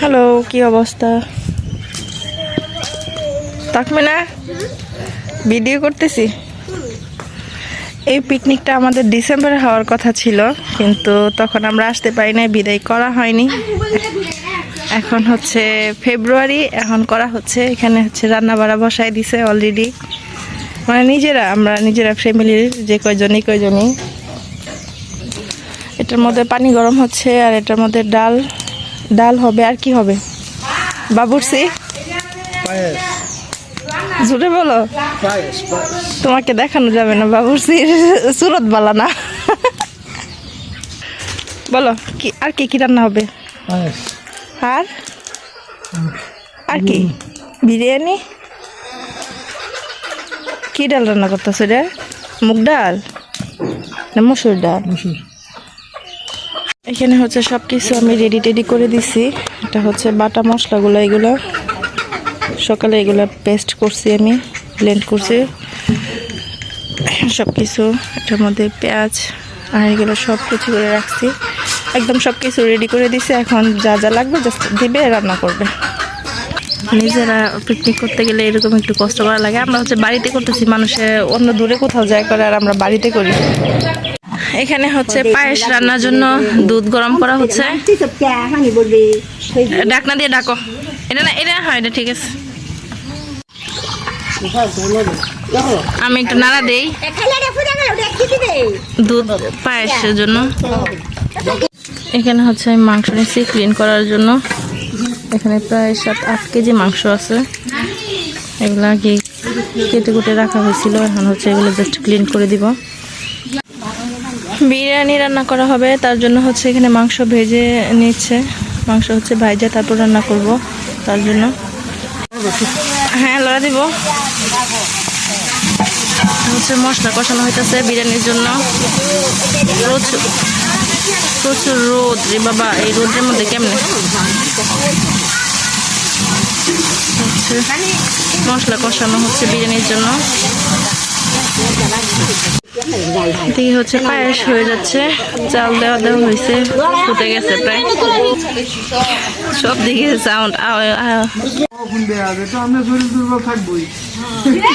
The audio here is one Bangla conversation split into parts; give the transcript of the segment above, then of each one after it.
হ্যালো, কি অবস্থা? তাকবে না? ভিডিও করতেছি? এই পিকনিকটা আমাদের ডিসেম্বরে হওয়ার কথা ছিল, কিন্তু তখন আমরা আসতে পারি না বিদায় করা হয়নি। এখন হচ্ছে ফেব্রুয়ারি, এখন করা হচ্ছে, এখানে হচ্ছে রান্না বাড়া বসাই দিছে অলরেডি মানে নিজেরা, আমরা নিজেরা ফ্যামিলির যে কয়জনই কয়জনই। এটার মধ্যে পানি গরম হচ্ছে, আর এটার মধ্যে ডাল। ডাল হবে আর কি হবে? বাবুরসি জুড়ে বলো। তোমাকে দেখানো যাবে না বাবুরসি সুরত বালা না। বলো কি আর কি কি রান্না হবে? আর? আর কি? বিরিয়ানি? কি ডাল রান্না করতেছো রে? মুগ ডাল? না মসুর ডাল? মুসুর। এখানে হচ্ছে সব কিছু আমি রেডি টেডি করে দিছি। এটা হচ্ছে বাটা মশলাগুলো, এগুলো। সকালে এগুলো পেস্ট করছি আমি ব্লেন্ড করছি। সব কিছু এটার মধ্যে পেঁয়াজ আর এগুলো সব কিছু করে রাখছি। একদম সব কিছু রেডি করে দিছি। এখন যা যা লাগবে জাস্ট দিবে, রান্না করবে। নিজেরা পিকনিক করতে গেলে এরকম একটু কষ্ট করা লাগে। আমরা হচ্ছে বাড়িতে করতেছি, মানুষে অন্য দূরে কোথাও যায় করে আর আমরা বাড়িতে করি। এখানে হচ্ছে পায়েস রান্নার জন্য দুধ গরম করা হচ্ছে। ডাকনা দিয়ে ডাকো। এটা না, এটা হয়, এটা ঠিক আছে। আমি একটু নাড়া দেই। দুধ, পায়েসের জন্য। এখানে হচ্ছে আমি মাংস নিচ্ছি ক্লিন করার জন্য। এখানে প্রায় সাত, আট কেজি মাংস আছে। এগুলো আগে কেটে কুটে রাখা হয়েছিল, এখন হচ্ছে এগুলো জাস্ট ক্লিন করে দিব। বিরিয়ানি রান্না করা হবে, তার জন্য হচ্ছে এখানে মাংস ভেজে নিচ্ছে। মাংস হচ্ছে ভাইজে, তারপর রান্না করব, তার জন্য। হ্যাঁ লড়া দিব। হচ্ছে মশলা কষানো হইতেছে বিরিয়ানির জন্য। প্রচুর প্রচুর রোদ রে বাবা, এই রোদের মধ্যে কেমনে? হচ্ছে মশলা কষানো হচ্ছে বিরিয়ানির জন্য। এদিকে হচ্ছে পায়েস হয়ে যাচ্ছে। চাল দেওয়া দেওয়া হয়েছে। ফুটে গেছে প্রায়। সব দিকে সাউন্ড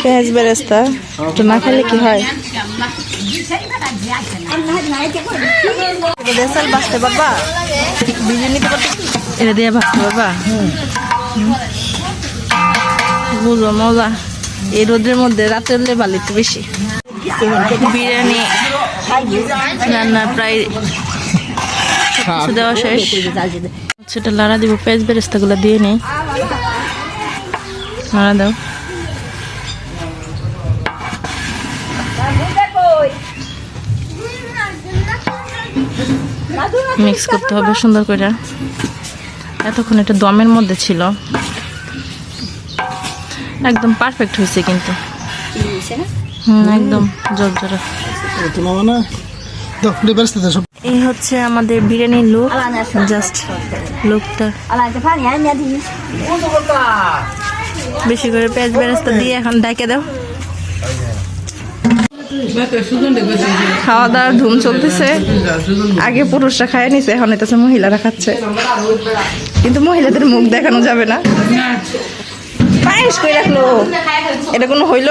পেঁয়াজ বেরেস্তা। একটু না খেলে কি হয়? বাবা এটা দিয়ে ভাবতে বাবা বুঝো, মজা। এই রোদের মধ্যে রাতের একটু বেশি। বিরিয়ানি রান্না প্রায় সবকিছু দেওয়া শেষ। সেটা লাড়া দিব, পেঁয়াজ বেরেস্তাগুলো দিয়ে নেই। লাড়া দাও। মিক্স করতে হবে সুন্দর করে। এতক্ষণ এটা দমের মধ্যে ছিল। একদম পারফেক্ট হয়েছে কিন্তু। একদম মানে দাও সব এই হচ্ছে আমাদের বিরিয়ানির লুক জাস্ট লুকটা বেশি করে পেঁয়াজ বেরেস্তা দিয়ে এখন ডাকে দাও। খাওয়া দাওয়ার ধুম চলতেছে। আগে পুরুষরা খায় নিছে এখন এটা মহিলারা খাচ্ছে। কিন্তু মহিলাদের মুখ দেখানো যাবে না। পায়েস কই রাখল? এটা কোনো হইল?